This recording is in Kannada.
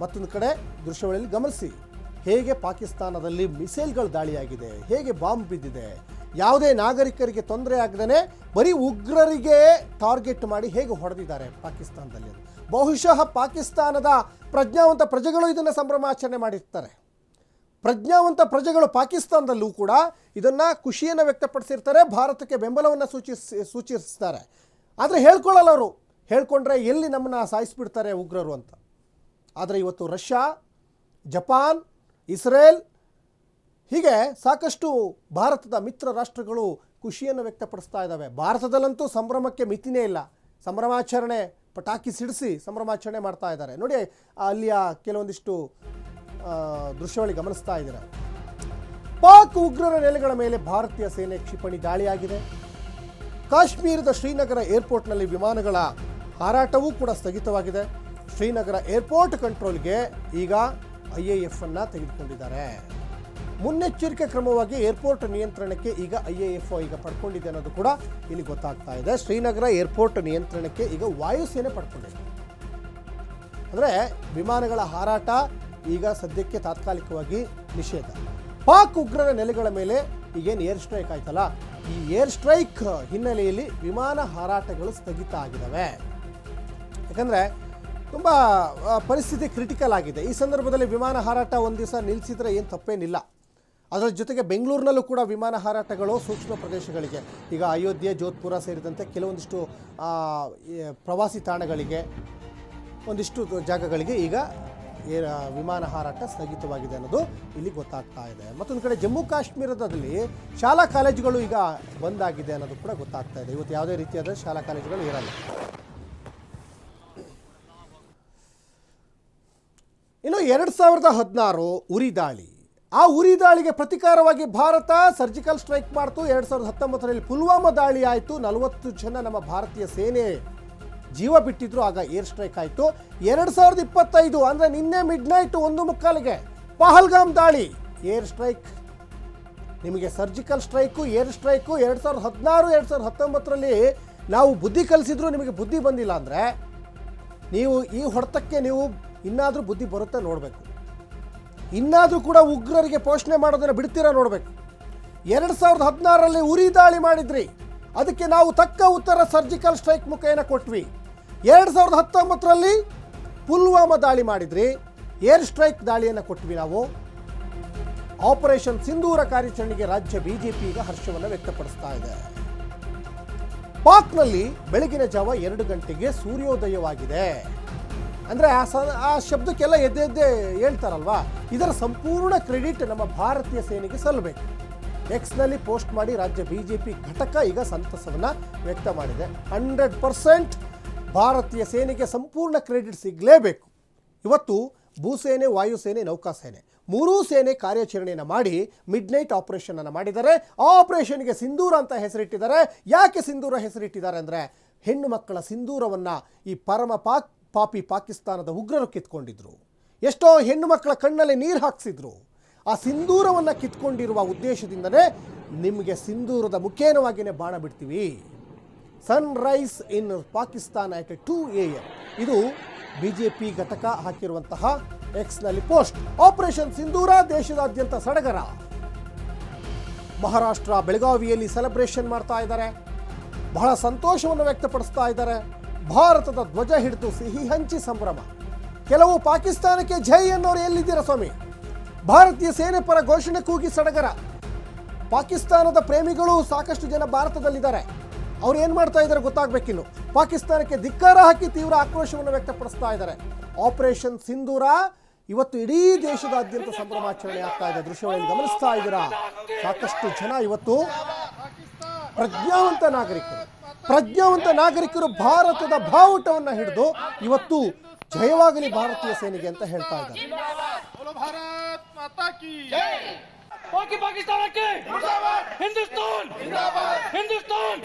ಮತ್ತೊಂದು ಕಡೆ ದೃಶ್ಯಗಳಲ್ಲಿ ಗಮನಿಸಿ, ಹೇಗೆ ಪಾಕಿಸ್ತಾನದಲ್ಲಿ ಮಿಸೈಲ್ಗಳು ದಾಳಿಯಾಗಿದೆ, ಹೇಗೆ ಬಾಂಬ್ ಬಿದ್ದಿದೆ, ಯಾವುದೇ ನಾಗರಿಕರಿಗೆ ತೊಂದರೆ ಆಗದೇ ಬರೀ ಉಗ್ರರಿಗೆ ಟಾರ್ಗೆಟ್ ಮಾಡಿ ಹೇಗೆ ಹೊಡೆದಿದ್ದಾರೆ ಪಾಕಿಸ್ತಾನದಲ್ಲಿ ಬಹುಶಃ ಪಾಕಿಸ್ತಾನದ ಪ್ರಜ್ಞಾವಂತ ಪ್ರಜೆಗಳು ಇದನ್ನು ಸಂಭ್ರಮಾಚರಣೆ ಮಾಡಿರ್ತಾರೆ. ಪ್ರಜ್ಞಾವಂತ ಪ್ರಜೆಗಳು ಪಾಕಿಸ್ತಾನದಲ್ಲೂ ಕೂಡ ಇದನ್ನು ಖುಷಿಯನ್ನು ವ್ಯಕ್ತಪಡಿಸಿರ್ತಾರೆ, ಭಾರತಕ್ಕೆ ಬೆಂಬಲವನ್ನು ಸೂಚಿಸಿ, ಸೂಚಿಸ್ತಾರೆ. ಆದರೆ ಹೇಳ್ಕೊಳ್ಳಲ್ಲ ಅವರು. ಹೇಳ್ಕೊಂಡ್ರೆ ಎಲ್ಲಿ ನಮ್ಮನ್ನು ಸಾಯಿಸಿಬಿಡ್ತಾರೆ ಉಗ್ರರು ಅಂತ. ಆದರೆ ಇವತ್ತು ರಷ್ಯಾ, ಜಪಾನ್, ಇಸ್ರೇಲ್, ಹೀಗೆ ಸಾಕಷ್ಟು ಭಾರತದ ಮಿತ್ರ ರಾಷ್ಟ್ರಗಳು ಖುಷಿಯನ್ನು ವ್ಯಕ್ತಪಡಿಸ್ತಾ ಇದ್ದಾವೆ. ಭಾರತದಲ್ಲಂತೂ ಸಂಭ್ರಮಕ್ಕೆ ಮಿತಿನೇ ಇಲ್ಲ. ಸಂಭ್ರಮಾಚರಣೆ ಪಟಾಕಿ ಸಿಡಿಸಿ ಸಂಭ್ರಮಾಚರಣೆ ಮಾಡ್ತಾ ಇದ್ದಾರೆ. ನೋಡಿ, ಅಲ್ಲಿಯ ಕೆಲವೊಂದಿಷ್ಟು ದೃಶ್ಯಗಳು ಗಮನಿಸ್ತಾ ಇದ್ದಾರೆ? ಪಾಕ್ ಉಗ್ರರ ನೆಲೆಗಳ ಮೇಲೆ ಭಾರತೀಯ ಸೇನೆ ಕ್ಷಿಪಣಿ ದಾಳಿಯಾಗಿದೆ. ಕಾಶ್ಮೀರದ ಶ್ರೀನಗರ ಏರ್ಪೋರ್ಟ್ನಲ್ಲಿ ವಿಮಾನಗಳ ಹಾರಾಟವೂ ಕೂಡ ಸ್ಥಗಿತವಾಗಿದೆ. ಶ್ರೀನಗರ ಏರ್ಪೋರ್ಟ್ ಕಂಟ್ರೋಲ್ಗೆ ಈಗ ಐ ಎ ಎಫ್ ಅನ್ನ ತೆಗೆದುಕೊಂಡಿದ್ದಾರೆ. ಮುನ್ನೆಚ್ಚರಿಕೆ ಕ್ರಮವಾಗಿ ಏರ್ಪೋರ್ಟ್ ನಿಯಂತ್ರಣಕ್ಕೆ ಈಗ ಐ ಎ ಎಫ್ ಈಗ ಪಡ್ಕೊಂಡಿದೆ ಅನ್ನೋದು ಕೂಡ ಇಲ್ಲಿ ಗೊತ್ತಾಗ್ತಾ ಇದೆ. ಶ್ರೀನಗರ ಏರ್ಪೋರ್ಟ್ ನಿಯಂತ್ರಣಕ್ಕೆ ಈಗ ವಾಯುಸೇನೆ ಪಡ್ಕೊಂಡಿದೆ. ಅಂದರೆ ವಿಮಾನಗಳ ಹಾರಾಟ ಈಗ ಸದ್ಯಕ್ಕೆ ತಾತ್ಕಾಲಿಕವಾಗಿ ನಿಷೇಧ. ಪಾಕ್ ಉಗ್ರರ ನೆಲೆಗಳ ಮೇಲೆ ಈಗೇನು ಏರ್ ಸ್ಟ್ರೈಕ್ ಆಯ್ತಲ್ಲ? ಈ ಏರ್ ಸ್ಟ್ರೈಕ್ ಹಿನ್ನೆಲೆಯಲ್ಲಿ ವಿಮಾನ ಹಾರಾಟಗಳು ಸ್ಥಗಿತ ಆಗಿದ್ದಾವೆ. ಯಾಕಂದರೆ ತುಂಬ ಪರಿಸ್ಥಿತಿ ಕ್ರಿಟಿಕಲ್ ಆಗಿದೆ. ಈ ಸಂದರ್ಭದಲ್ಲಿ ವಿಮಾನ ಹಾರಾಟ ಒಂದು ದಿವಸ ನಿಲ್ಲಿಸಿದರೆ ಏನು ತಪ್ಪೇನಿಲ್ಲ. ಅದರ ಜೊತೆಗೆ ಬೆಂಗಳೂರಿನಲ್ಲೂ ಕೂಡ ವಿಮಾನ ಹಾರಾಟಗಳು ಸೂಕ್ಷ್ಮ ಪ್ರದೇಶಗಳಿಗೆ, ಈಗ ಅಯೋಧ್ಯೆ, ಜೋಧ್ಪುರ ಸೇರಿದಂತೆ ಕೆಲವೊಂದಿಷ್ಟು ಪ್ರವಾಸಿ ತಾಣಗಳಿಗೆ, ಒಂದಿಷ್ಟು ಜಾಗಗಳಿಗೆ ಈಗ ವಿಮಾನ ಹಾರಾಟ ಸ್ಥಗಿತವಾಗಿದೆ ಅನ್ನೋದು ಇಲ್ಲಿ ಗೊತ್ತಾಗ್ತಾ ಇದೆ. ಮತ್ತೊಂದು ಕಡೆ ಜಮ್ಮು ಕಾಶ್ಮೀರದಲ್ಲಿ ಶಾಲಾ ಕಾಲೇಜುಗಳು ಈಗ ಬಂದ್ ಆಗಿದೆ ಅನ್ನೋದು ಕೂಡ ಗೊತ್ತಾಗ್ತಾ ಇದೆ. ಇವತ್ತು ಯಾವುದೇ ರೀತಿಯಾದ ಶಾಲಾ ಕಾಲೇಜುಗಳು ಇರಲ್ಲ. ಇನ್ನು ಎರಡು ಸಾವಿರದ ಹದಿನಾರು ಉರಿ ದಾಳಿ. ಆ ಉರಿ ದಾಳಿಗೆ ಪ್ರತಿಕಾರವಾಗಿ ಭಾರತ ಸರ್ಜಿಕಲ್ ಸ್ಟ್ರೈಕ್ ಮಾಡ್ತು. ಎರಡು ಸಾವಿರದ ಹತ್ತೊಂಬತ್ತರಲ್ಲಿ ಪುಲ್ವಾಮಾ ದಾಳಿ ಆಯಿತು. ನಲವತ್ತು ಜನ ನಮ್ಮ ಭಾರತೀಯ ಸೇನೆ ಜೀವ ಬಿಟ್ಟಿದ್ರು, ಆಗ ಏರ್ ಸ್ಟ್ರೈಕ್ ಆಯಿತು. ಎರಡು ಸಾವಿರದ ಇಪ್ಪತ್ತೈದು, ಅಂದರೆ ನಿನ್ನೆ ಮಿಡ್ ನೈಟ್ ಒಂದು ಮುಕ್ಕಾಲಿಗೆ ಪಹಲ್ಗಾಮ್ ದಾಳಿ. ಏರ್ ಸ್ಟ್ರೈಕ್, ನಿಮಗೆ ಸರ್ಜಿಕಲ್ ಸ್ಟ್ರೈಕು, ಏರ್ ಸ್ಟ್ರೈಕು. ಎರಡು ಸಾವಿರದ ಹದಿನಾರು, ಎರಡು ಸಾವಿರದ ಹತ್ತೊಂಬತ್ತರಲ್ಲಿ ನಾವು ಬುದ್ಧಿ ಕಲಿಸಿದ್ರು, ನಿಮಗೆ ಬುದ್ಧಿ ಬಂದಿಲ್ಲ ಅಂದರೆ ನೀವು ಈ ಹೊಡೆತಕ್ಕೆ ನೀವು ಇನ್ನಾದರೂ ಬುದ್ಧಿ ಬರುತ್ತೆ ನೋಡಬೇಕು. ಇನ್ನಾದರೂ ಕೂಡ ಉಗ್ರರಿಗೆ ಪೋಷಣೆ ಮಾಡೋದನ್ನು ಬಿಡ್ತೀರಾ ನೋಡಬೇಕು. ಎರಡು ಸಾವಿರದ ಹದಿನಾರರಲ್ಲಿ ಉರಿ ದಾಳಿ ಮಾಡಿದ್ರಿ. ಅದಕ್ಕೆ ನಾವು ತಕ್ಕ ಉತ್ತರ ಸರ್ಜಿಕಲ್ ಸ್ಟ್ರೈಕ್ ಮುಖೇನ ಕೊಟ್ವಿ. ಎರಡು ಸಾವಿರದ ಹತ್ತೊಂಬತ್ತರಲ್ಲಿ ಪುಲ್ವಾಮಾ ದಾಳಿ ಮಾಡಿದ್ರಿ. ಏರ್ ಸ್ಟ್ರೈಕ್ ದಾಳಿಯನ್ನು ಕೊಟ್ವಿ ನಾವು. ಆಪರೇಷನ್ ಸಿಂಧೂರ ಕಾರ್ಯಾಚರಣೆಗೆ ರಾಜ್ಯ ಬಿಜೆಪಿ ಈಗ ಹರ್ಷವನ್ನು ವ್ಯಕ್ತಪಡಿಸ್ತಾ ಇದೆ. ಪಾಕ್ನಲ್ಲಿ ಬೆಳಗಿನ ಜಾವ ಎರಡು ಗಂಟೆಗೆ ಸೂರ್ಯೋದಯವಾಗಿದೆ. ಅಂದರೆ ಆ ಸ, ಆ ಶಬ್ದಕ್ಕೆಲ್ಲ ಎದ್ದೆದ್ದೇ ಹೇಳ್ತಾರಲ್ವಾ? ಇದರ ಸಂಪೂರ್ಣ ಕ್ರೆಡಿಟ್ ನಮ್ಮ ಭಾರತೀಯ ಸೇನೆಗೆ ಸಲ್ಲಬೇಕು. ಎಕ್ಸ್ನಲ್ಲಿ ಪೋಸ್ಟ್ ಮಾಡಿ ರಾಜ್ಯ ಬಿ ಜೆ ಪಿ ಘಟಕ ಈಗ ಸಂತಸವನ್ನು ವ್ಯಕ್ತ ಮಾಡಿದೆ. ಹಂಡ್ರೆಡ್ ಪರ್ಸೆಂಟ್ ಭಾರತೀಯ ಸೇನೆಗೆ ಸಂಪೂರ್ಣ ಕ್ರೆಡಿಟ್ ಸಿಗಲೇಬೇಕು. ಇವತ್ತು ಭೂಸೇನೆ, ವಾಯುಸೇನೆ, ನೌಕಾಸೇನೆ ಮೂರೂ ಸೇನೆ ಕಾರ್ಯಾಚರಣೆಯನ್ನು ಮಾಡಿ ಮಿಡ್ ನೈಟ್ ಆಪರೇಷನನ್ನು ಮಾಡಿದ್ದಾರೆ. ಆ ಆಪರೇಷನ್ಗೆ ಸಿಂಧೂರ ಅಂತ ಹೆಸರಿಟ್ಟಿದ್ದಾರೆ. ಯಾಕೆ ಸಿಂಧೂರ ಹೆಸರಿಟ್ಟಿದ್ದಾರೆ ಅಂದರೆ ಹೆಣ್ಣು ಮಕ್ಕಳ ಸಿಂಧೂರವನ್ನು ಈ ಪರಮ ಪಾಕ್ ಪಾಪಿ ಪಾಕಿಸ್ತಾನದ ಉಗ್ರರು ಕಿತ್ಕೊಂಡಿದ್ರು. ಎಷ್ಟೋ ಹೆಣ್ಣು ಮಕ್ಕಳ ಕಣ್ಣಲ್ಲಿ ನೀರು ಹಾಕ್ಸಿದ್ರು. ಆ ಸಿಂಧೂರವನ್ನು ಕಿತ್ಕೊಂಡಿರುವ ಉದ್ದೇಶದಿಂದಲೇ ನಿಮಗೆ ಸಿಂಧೂರದ ಮುಖೇನವಾಗಿಯೇ ಬಾಣ ಬಿಡ್ತೀವಿ. Sunrise in Pakistan at two A M ಇದು ಬಿ ಜೆ ಪಿ ಘಟಕ ಹಾಕಿರುವಂತಹ ಎಕ್ಸ್ನಲ್ಲಿ ಪೋಸ್ಟ್. ಆಪರೇಷನ್ ಸಿಂಧೂರ ದೇಶದಾದ್ಯಂತ ಸಡಗರ. ಮಹಾರಾಷ್ಟ್ರ ಬೆಳಗಾವಿಯಲ್ಲಿ ಸೆಲೆಬ್ರೇಷನ್ ಮಾಡ್ತಾ ಇದ್ದಾರೆ. ಬಹಳ ಸಂತೋಷವನ್ನು ವ್ಯಕ್ತಪಡಿಸ್ತಾ ಇದ್ದಾರೆ. ಭಾರತದ ಧ್ವಜ ಹಿಡಿದು ಸಿಹಿ ಹಂಚಿ ಸಂಭ್ರಮ. ಕೆಲವು ಪಾಕಿಸ್ತಾನಕ್ಕೆ ಜೈ ಅನ್ನೋರು ಎಲ್ಲಿದ್ದೀರಾ ಸ್ವಾಮಿ? ಭಾರತೀಯ ಸೇನೆ ಪರ ಘೋಷಣೆ ಕೂಗಿ ಸಡಗರ. ಪಾಕಿಸ್ತಾನದ ಪ್ರೇಮಿಗಳು ಸಾಕಷ್ಟು ಜನ ಭಾರತದಲ್ಲಿದ್ದಾರೆ. ಅವ್ರು ಏನು ಮಾಡ್ತಾ ಇದ್ದಾರೆ ಗೊತ್ತಾಗಬೇಕಿನ್ನು. ಪಾಕಿಸ್ತಾನಕ್ಕೆ ಧಿಕ್ಕಾರ ಹಾಕಿ ತೀವ್ರ ಆಕ್ರೋಶವನ್ನು ವ್ಯಕ್ತಪಡಿಸ್ತಾ ಇದ್ದಾರೆ. ಆಪರೇಷನ್ ಸಿಂಧೂರ ಇವತ್ತು ಇಡೀ ದೇಶದಾದ್ಯಂತ ಸಂಭ್ರಮಾಚರಣೆ ಆಗ್ತಾ ಇದೆ. ದೃಶ್ಯಗಳಲ್ಲಿ ಗಮನಿಸ್ತಾ ಇದ್ದೀರಾ? ಸಾಕಷ್ಟು ಜನ ಇವತ್ತು ಪ್ರಜ್ಞಾವಂತ ನಾಗರಿಕರು. ಪ್ರಜ್ಞಾವಂತ ನಾಗರಿಕರು ಭಾರತದ ಬಾವುಟವನ್ನು ಹಿಡಿದು ಇವತ್ತು ಜಯವಾಗಲಿ ಭಾರತೀಯ ಸೇನೆಗೆ ಅಂತ ಹೇಳ್ತಾ ಇದ್ದಾರೆ. ಪಾಕಿಸ್ತಾನಕ್ಕೆ! ಹಿಂದೂಸ್ತಾನ್! ಹಿಂದೂಸ್ತಾನ್!